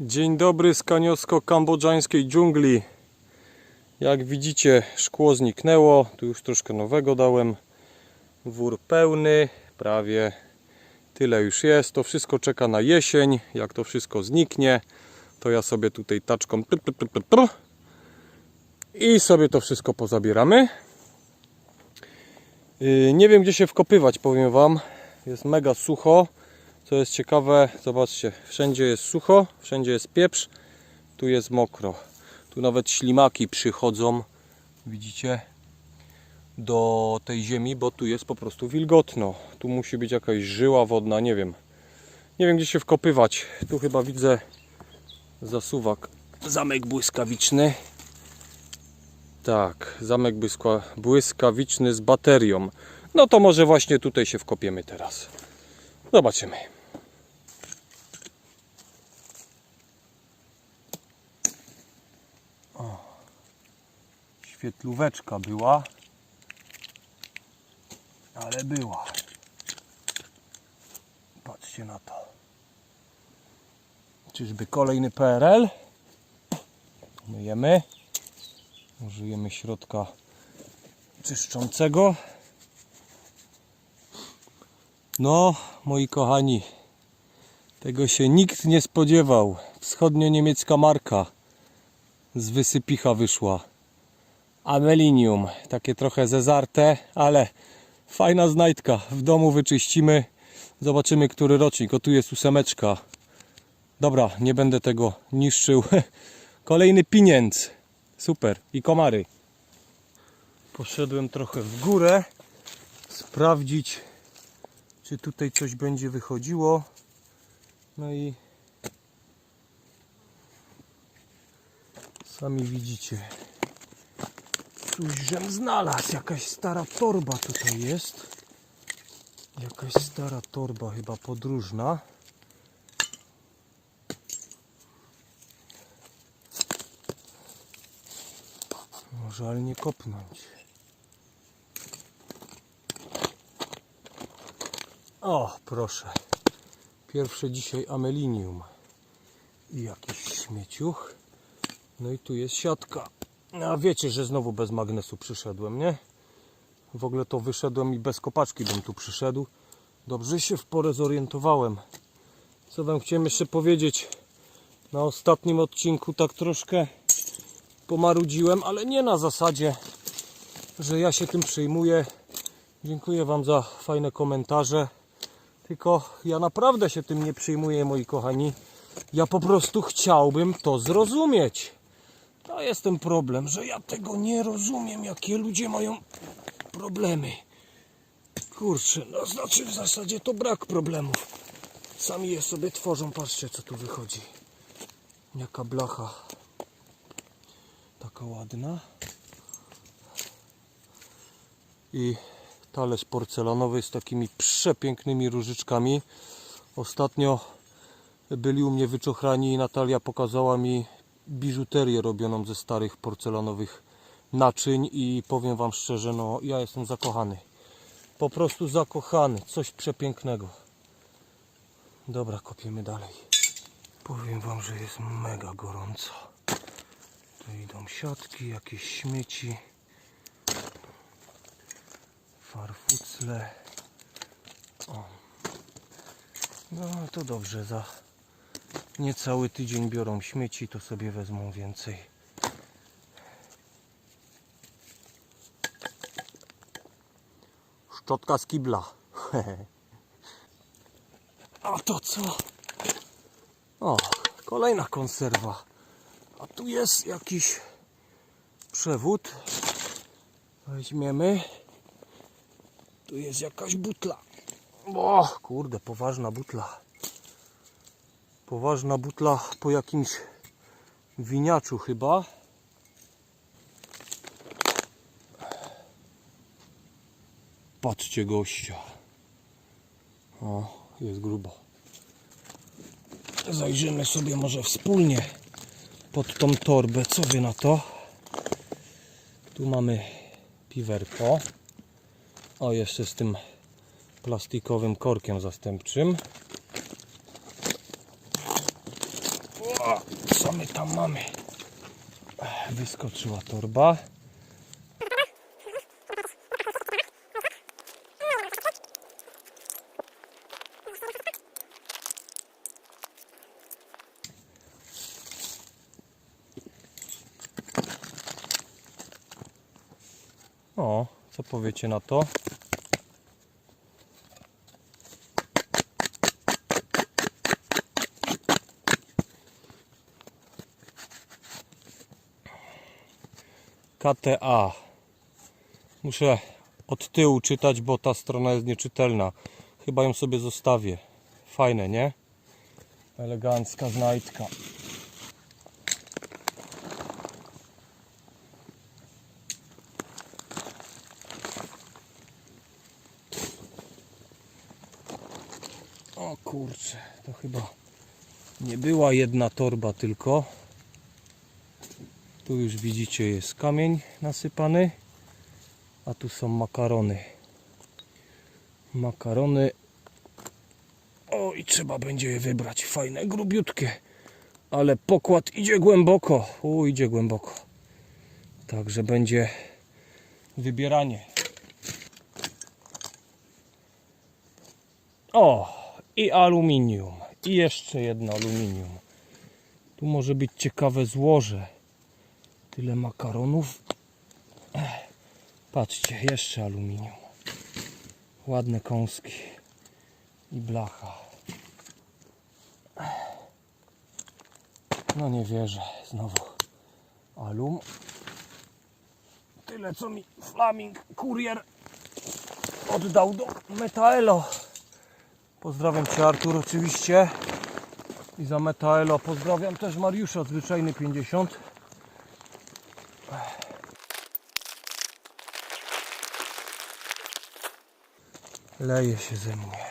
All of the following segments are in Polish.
Dzień dobry z kaniosko-kambodżańskiej dżungli. Jak widzicie, szkło zniknęło. Tu już troszkę nowego dałem. Wór pełny, prawie tyle już jest. To wszystko czeka na jesień. Jak to wszystko zniknie, to ja sobie tutaj taczką pr, pr, pr, pr, i sobie to wszystko pozabieramy. Yy, Nie wiem, gdzie się wkopywać, powiem Wam. Jest mega sucho. Co jest ciekawe, zobaczcie, wszędzie jest sucho, wszędzie jest pieprz, tu jest mokro. Tu nawet ślimaki przychodzą, widzicie, do tej ziemi, bo tu jest po prostu wilgotno. Tu musi być jakaś żyła wodna, nie wiem. Nie wiem, gdzie się wkopywać. Tu chyba widzę zasuwak. Zamek błyskawiczny. Tak, zamek błyska, błyskawiczny z baterią. No to może właśnie tutaj się wkopiemy teraz. Zobaczymy. Świetlóweczka była, ale była. Patrzcie na to. Czyżby kolejny PRL? Myjemy. Użyjemy środka czyszczącego. No, moi kochani, tego się nikt nie spodziewał. Wschodnio-niemiecka marka z wysypicha wyszła. Amelinium, takie trochę zezarte, ale fajna znajdka. W domu wyczyścimy, zobaczymy, który rocznik. O, tu jest ósemeczka. Dobra, nie będę tego niszczył. Kolejny pinięc. Super. I komary. Poszedłem trochę w górę, sprawdzić, czy tutaj coś będzie wychodziło. No i sami widzicie. Coś żem znalazł. Jakaś stara torba tutaj jest. Jakaś stara torba chyba podróżna. Może nie kopnąć. O, proszę. Pierwsze dzisiaj amelinium i jakiś śmieciuch. No i tu jest siatka. A wiecie, że znowu bez magnesu przyszedłem, nie? W ogóle to wyszedłem i bez kopaczki bym tu przyszedł. Dobrze się w porę zorientowałem. Co wam chciałem jeszcze powiedzieć? Na ostatnim odcinku tak troszkę pomarudziłem, ale nie na zasadzie, że ja się tym przejmuję. Dziękuję Wam za fajne komentarze. Tylko ja naprawdę się tym nie przejmuję, moi kochani. Ja po prostu chciałbym to zrozumieć. To jest ten problem, że ja tego nie rozumiem, jakie ludzie mają problemy. Kurczę, no znaczy w zasadzie to brak problemów. Sami je sobie tworzą, patrzcie co tu wychodzi. Jaka blacha. Taka ładna. I talerz porcelanowy z takimi przepięknymi różyczkami. Ostatnio byli u mnie wyczochrani i Natalia pokazała mi biżuterię robioną ze starych porcelanowych naczyń i powiem Wam szczerze, no ja jestem zakochany. Po prostu zakochany. Coś przepięknego. Dobra, kopiemy dalej. Powiem Wam, że jest mega gorąco. Tu idą siatki, jakieś śmieci. Farfucle. O. No to dobrze, za niecały tydzień biorą śmieci, to sobie wezmą więcej. Szczotka z kibla. A to co? O, kolejna konserwa. A tu jest jakiś przewód. Weźmiemy. Tu jest jakaś butla. O, kurde, poważna butla. Poważna butla po jakimś winiaczu chyba. Patrzcie gościa. O, jest grubo. Zajrzymy sobie może wspólnie pod tą torbę. Co wy na to? Tu mamy piwerko. O, jeszcze z tym plastikowym korkiem zastępczym. O, co my tam mamy? Wyskoczyła torba. O, co powiecie na to? KTA. Muszę od tyłu czytać, bo ta strona jest nieczytelna. Chyba ją sobie zostawię. Fajne, nie? Elegancka znajdka. O kurczę, to chyba nie była jedna torba tylko. Tu już widzicie jest kamień nasypany, a tu są makarony. Makarony. O i trzeba będzie je wybrać. Fajne, grubiutkie. Ale pokład idzie głęboko. U, idzie głęboko. Także będzie wybieranie. O, i aluminium. I jeszcze jedno aluminium. Tu może być ciekawe złoże. Tyle makaronów. Patrzcie, jeszcze aluminium. Ładne kąski. I blacha. No nie wierzę. Znowu alum. Tyle co mi Flaming Kurier oddał do Metaelo. Pozdrawiam Cię Artur oczywiście. I za Metaelo pozdrawiam też Mariusza Zwyczajny 50. Leje się ze mnie.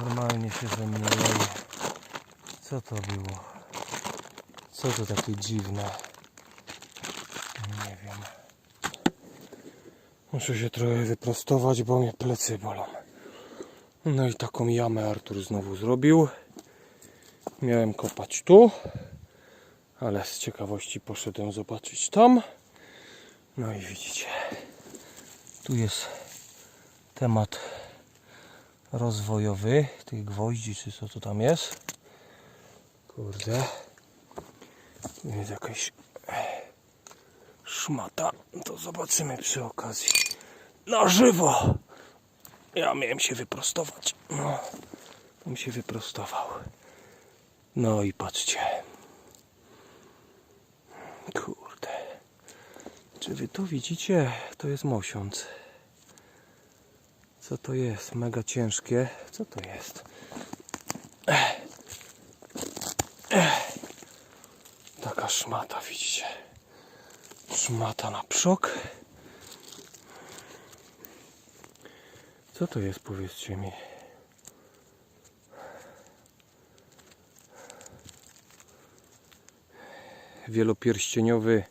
Normalnie się ze mnie leje. Co to było? Co to takie dziwne? Nie wiem. Muszę się trochę wyprostować, bo mnie plecy bolą. No i taką jamę Artur znowu zrobił. Miałem kopać tu, ale z ciekawości poszedłem zobaczyć tam. No i widzicie, tu jest temat rozwojowy tych gwoździ, czy co to tam jest. Kurde. Jest jakaś szmata. To zobaczymy przy okazji. Na żywo! Ja miałem się wyprostować. No, bym się wyprostował. No i patrzcie. Kurde. Czy wy to widzicie? To jest mosiąc. Co to jest? Mega ciężkie. Co to jest? Taka szmata, widzicie? Szmata na przok. Co to jest, powiedzcie mi? Wielopierścieniowy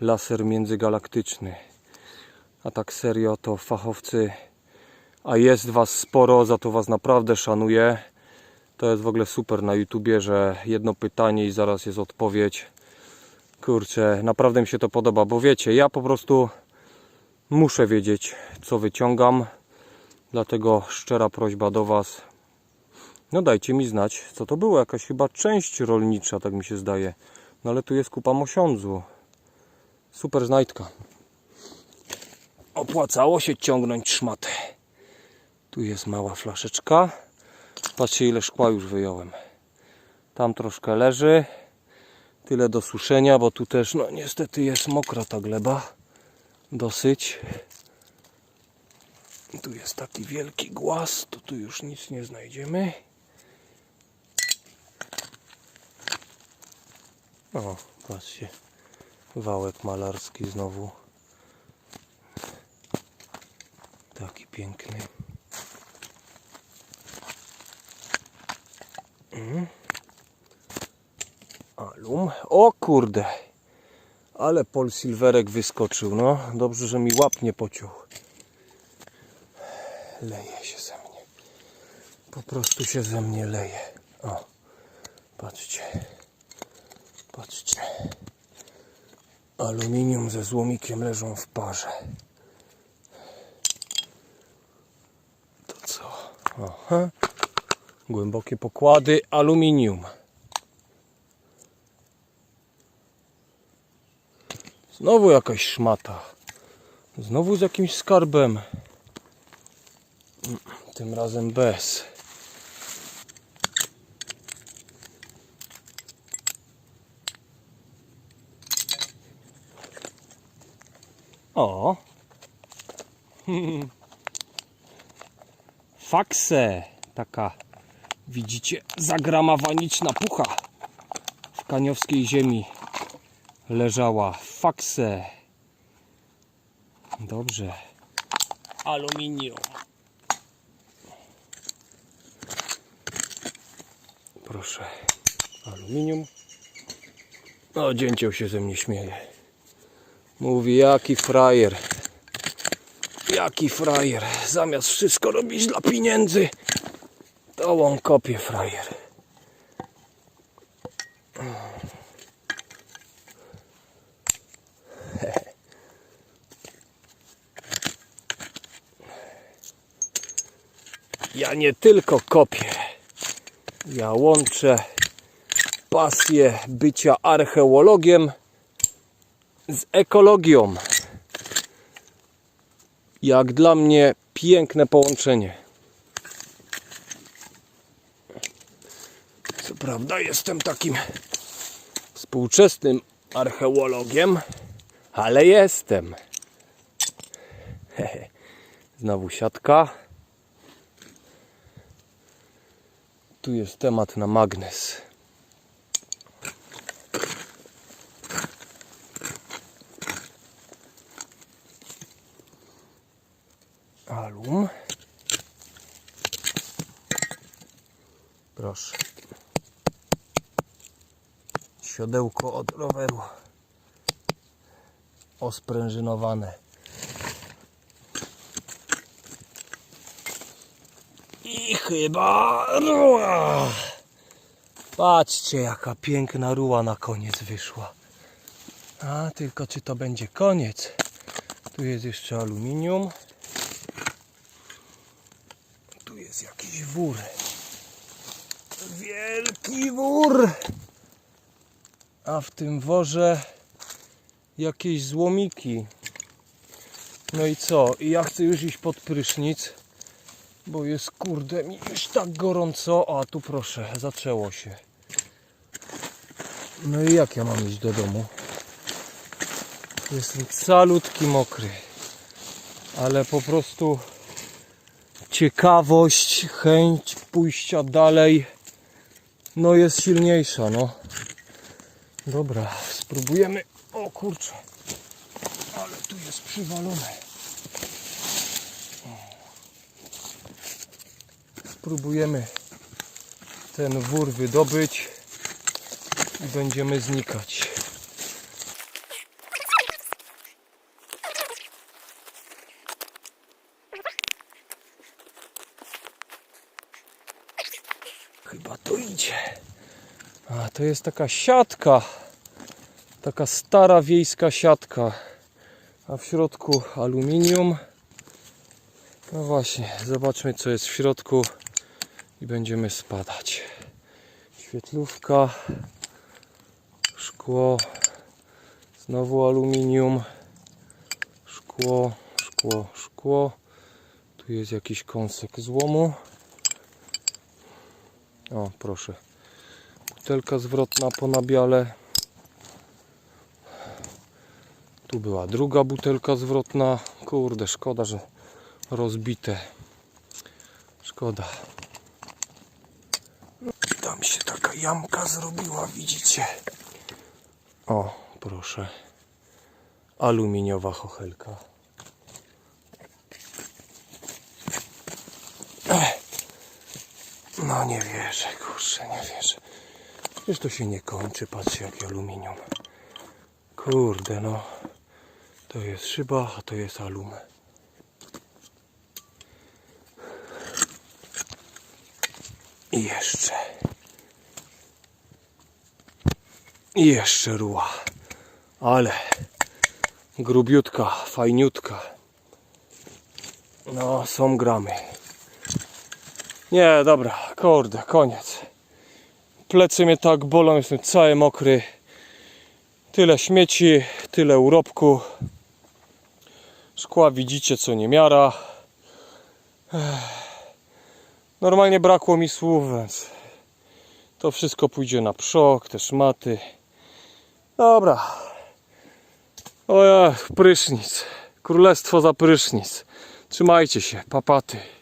laser międzygalaktyczny. A tak serio to fachowcy, a jest was sporo, za to was naprawdę szanuję. To jest w ogóle super na YouTubie, że jedno pytanie i zaraz jest odpowiedź. Kurczę, naprawdę mi się to podoba, bo wiecie, ja po prostu muszę wiedzieć, co wyciągam. Dlatego szczera prośba do Was. No dajcie mi znać, co to było. Jakaś chyba część rolnicza, tak mi się zdaje. No ale tu jest kupa mosiądzu. Super znajdka. Opłacało się ciągnąć szmatę. Tu jest mała flaszeczka. Patrzcie ile szkła już wyjąłem. Tam troszkę leży. Tyle do suszenia, bo tu też no niestety jest mokra ta gleba. Dosyć. Tu jest taki wielki głaz, to tu już nic nie znajdziemy. O, patrzcie. Wałek malarski znowu. Taki piękny. Mhm. Alum. O kurde. Ale Pol Silverek wyskoczył, no. Dobrze, że mi łap nie pociął. Leje się ze mnie. Po prostu się ze mnie leje. O. Patrzcie. Patrzcie. Aluminium ze złomikiem leżą w parze. To co? Aha. Głębokie pokłady aluminium. Znowu jakaś szmata. Znowu z jakimś skarbem. Tym razem bez. O. Fakse. Taka, widzicie, zagramawaniczna pucha. W kaniowskiej ziemi leżała. Fakse. Dobrze. Aluminium. Proszę. Aluminium. O, dzięcioł się ze mnie śmieje. Mówi, jaki frajer. Jaki frajer. Zamiast wszystko robić dla pieniędzy, on kopie frajer. Ja nie tylko kopię. Ja łączę pasję bycia archeologiem z ekologią. Jak dla mnie piękne połączenie. Co prawda jestem takim współczesnym archeologiem, ale jestem. Hehe. Znowu siatka. Tu jest temat na magnes. Alum. Proszę. Siodełko od roweru. Osprężynowane. I chyba ruła. Patrzcie, jaka piękna ruła na koniec wyszła. A tylko czy to będzie koniec? Tu jest jeszcze aluminium. Tu jest jakiś wór. Wielki wór. A w tym worze jakieś złomiki. No i co? I ja chcę już iść pod prysznic, bo jest kurde mi już tak gorąco. A tu proszę, zaczęło się. No i jak ja mam iść do domu? Jestem calutki mokry. Ale po prostu ciekawość, chęć pójścia dalej no jest silniejsza, no. Dobra, spróbujemy. O kurczę. Ale tu jest przywalone. Spróbujemy ten wór wydobyć i będziemy znikać. Chyba to idzie. A to jest taka siatka. Taka stara wiejska siatka. A w środku aluminium. No właśnie, zobaczmy co jest w środku i będziemy spadać. Świetlówka, szkło, znowu aluminium, szkło, szkło, szkło. Tu jest jakiś kąsek złomu. O, proszę. Butelka zwrotna po nabiale. Tu była druga butelka zwrotna. Kurde, szkoda, że rozbite. Szkoda. Tam się taka jamka zrobiła, widzicie? O, proszę. Aluminiowa chochelka. No nie wierzę, kurczę, nie wierzę. Przecież to się nie kończy, patrzcie jakie aluminium. Kurde no. To jest szyba, a to jest alum. I jeszcze. I jeszcze ruła. Ale grubiutka, fajniutka. No, są gramy. Nie, dobra, kurde, koniec. Plecy mnie tak bolą, jestem cały mokry. Tyle śmieci, tyle urobku. Szkła widzicie co nie miara. Normalnie brakło mi słów, więc to wszystko pójdzie na przok, te szmaty. Dobra. O ja, prysznic. Królestwo za prysznic. Trzymajcie się, papaty.